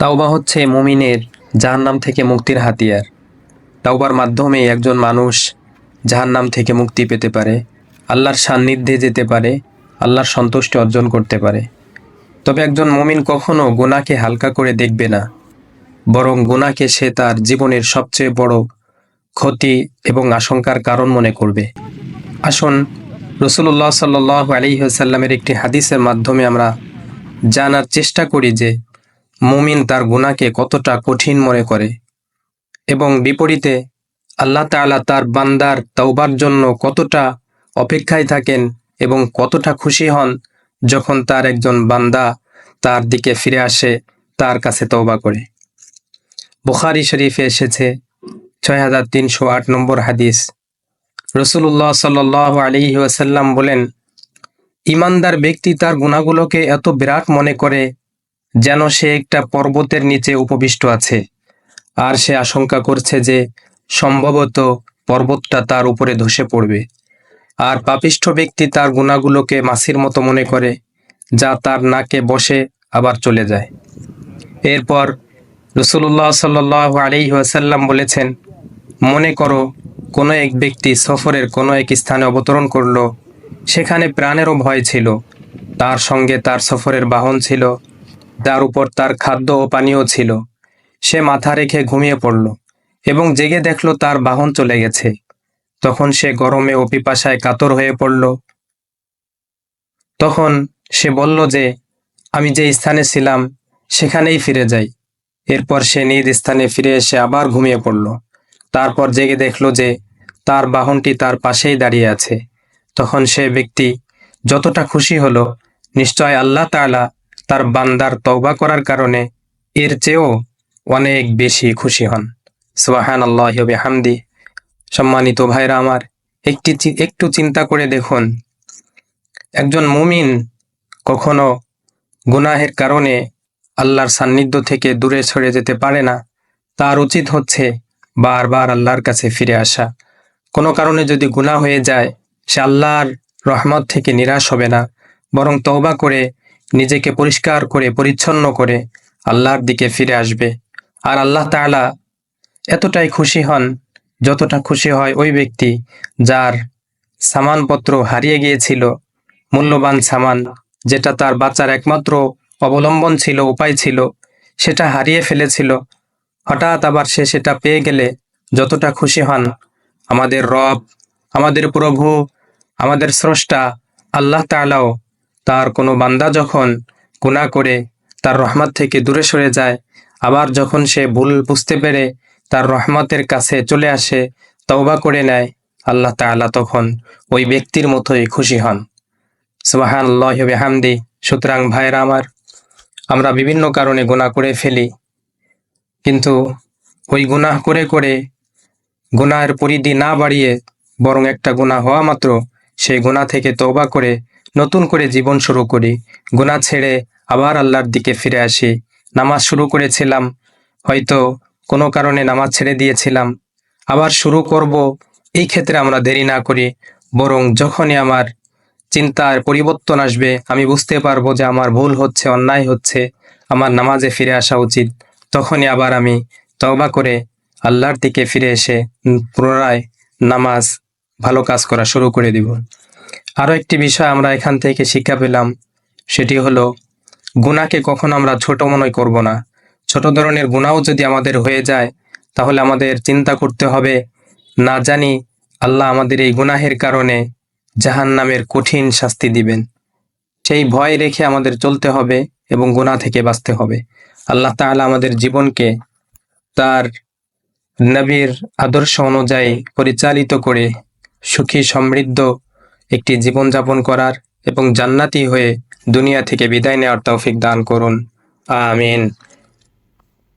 তাওবা হচ্ছে মুমিনের জাহান্নাম থেকে মুক্তির হাতিয়ার। তাওবার মাধ্যমে একজন মানুষ জাহান্নাম থেকে মুক্তি পেতে পারে, আল্লাহর সান্নিধ্যে যেতে পারে, আল্লাহর সন্তুষ্টি অর্জন করতে পারে। তবে একজন মুমিন কখনো গুনাহকে হালকা করে দেখবে না, বরং গুনাহকে সে তার জীবনের সবচেয়ে বড় ক্ষতি এবং আশঙ্কার কারণ মনে করবে। আসুন রসুল্লাহ সাল্লাহ আলিহাসাল্লামের একটি হাদিসের মাধ্যমে আমরা জানার চেষ্টা করি যে মুমিন তার গুনাহকে কতটা কঠিন মনে করে। এবং বিপরীতে আল্লাহ তাআলা তার বান্দার তওবার জন্য কতটা অপেক্ষায় থাকেন এবং কতটা খুশি হন যখন তার একজন বান্দা তার দিকে ফিরে আসে, তার কাছে তওবা করে। বুখারি শরীফে এসেছে ছয় হাজার তিনশো আট নম্বর হাদিস। রসুল্লাহ সাল আলী ওয়াসাল্লাম বলেন, ইমানদার ব্যক্তি তার গুণাগুলোকে এত বিরাট মনে করে যেন সে একটা পর্বতের নিচে উপবিষ্ট আছে। আর সে আশঙ্কা করছে যে সম্ভবত পর্বতটা তার উপরে ধসে পড়বে। আর পাপিষ্ঠ ব্যক্তি তার গুণাগুলোকে মাসির মতো মনে করে, যা তার নাকে বসে আবার চলে যায়। এরপর রসুল্লাহ সাল আলী ওয়াসাল্লাম বলেছেন, মনে করো, কোনো এক ব্যক্তি সফরের কোনো এক স্থানে অবতরণ করল, সেখানে প্রাণেরও ভয় ছিল। তার সঙ্গে তার সফরের বাহন ছিল তার উপর তার খাদ্য ও পানীয় ছিল। সে মাথা রেখে ঘুমিয়ে পড়ল এবং জেগে দেখল তার বাহন চলে গেছে। তখন সে গরমে ও পিপাসায় কাতর হয়ে পড়ল। তখন সে বলল যে, আমি যে স্থানে ছিলাম, সেখানেই ফিরে যাই। এরপর সে নিজ স্থানে ফিরে এসে আবার ঘুমিয়ে পড়ল। তারপর জেগে দেখল যে, তার বাহনটি তার পাশেই দাঁড়িয়ে আছে। তখন সে ব্যক্তি, যতটা খুশি হলো, নিশ্চয় আল্লাহ তাআলা তার বান্দার তওবা করার কারণে এর চেয়েও অনেক বেশি খুশি হন। সোহান আল্লাহ হামদি সম্মানিত ভাইরা আমার, একটি একটু চিন্তা করে দেখুন। একজন মুমিন কখনো গুনাহের কারণে আল্লাহর সান্নিধ্য থেকে দূরে সরে যেতে পারে না, তার উচিত হচ্ছে বারবার আল্লাহর কাছে ফিরে আসা। কোনো কারণে যদি গুনাহ হয়ে যায়, সে আল্লাহর রহমত থেকে নিরাশ হবে না, বরং তওবা করে নিজেকে পরিষ্কার করে, পরিচ্ছন্ন করে আল্লাহর দিকে ফিরে আসবে। আর আল্লাহ তাআলা এতটাই খুশি হন যতটা খুশি হয় ওই ব্যক্তি যার সামানপত্র হারিয়ে গিয়েছিল, মূল্যবান সামান, যেটা তার বাচ্চার একমাত্র অবলম্বন ছিল, উপায় ছিল, সেটা হারিয়ে ফেলেছিল। হঠাৎ আবার সে সেটা পেয়ে গেলে যতটা খুশি হন আমাদের রব, আমাদের প্রভু, আমাদের স্রষ্টা আল্লাহ তাআলাও তার কোনো বান্দা যখন গুনাহ করে তার রহমত থেকে দূরে সরে যায়, আবার যখন সে ভুল বুঝতে পেরে তার রহমতের কাছে চলে আসে, তওবা করে নেয়, আল্লাহ তাআলা তখন ওই ব্যক্তির মতোই খুশি হন। সুবাহান আল্লাহ হামদি সুতরাং ভাইরা আমার, আমরা বিভিন্ন কারণে গুনাহ করে ফেলি, কিন্তু ওই গুনাহ করে করে গুনাহের পরিধি না বাড়িয়ে বরং একটা গুনাহ হওয়া মাত্র, সেই গুনাহ থেকে তওবা করে নতুন করে জীবন শুরু করি। গুনাহ ছেড়ে আবার আল্লাহর দিকে ফিরে আসি। নামাজ শুরু করেছিলাম, হয়তো কোনো কারণে নামাজ ছেড়ে দিয়েছিলাম। আবার শুরু করব, এই ক্ষেত্রে আমরা দেরি না করি, বরং যখনই আমার চিন্তার পরিবর্তন আসবে, আমি বুঝতে পারব যে আমার ভুল হচ্ছে, অন্যায় হচ্ছে, আমার নামাজে ফিরে আসা উচিত। তখনই আবার আমি তওবা করে আল্লাহর দিকে ফিরে এসে পুনরায় নামাজ ভালো কাজ করা শুরু করে দিব। আরও একটি বিষয় আমরা এখান থেকে শিক্ষা পেলাম, সেটি হলো গুণাকে কখনো আমরা ছোট মনে করব না। ছোট ধরনের গুনাহও যদি আমাদের হয়ে যায়, তাহলে আমাদের চিন্তা করতে হবে, না জানি আল্লাহ আমাদের এই গুনাহের কারণে জাহান নামের কঠিন শাস্তি দিবেন। সেই ভয় রেখে আমাদের চলতে হবে এবং গুনাহ থেকে বাঁচতে হবে। আল্লাহ তাআলা আমাদের জীবনকে তার নবীর আদর্শ অনুযায়ী পরিচালিত করে সুখী, সমৃদ্ধ একটি জীবনযাপন করার এবং জান্নাতি হয়ে দুনিয়া থেকে বিদায় নেওয়ার তৌফিক দান করুন। আমিন।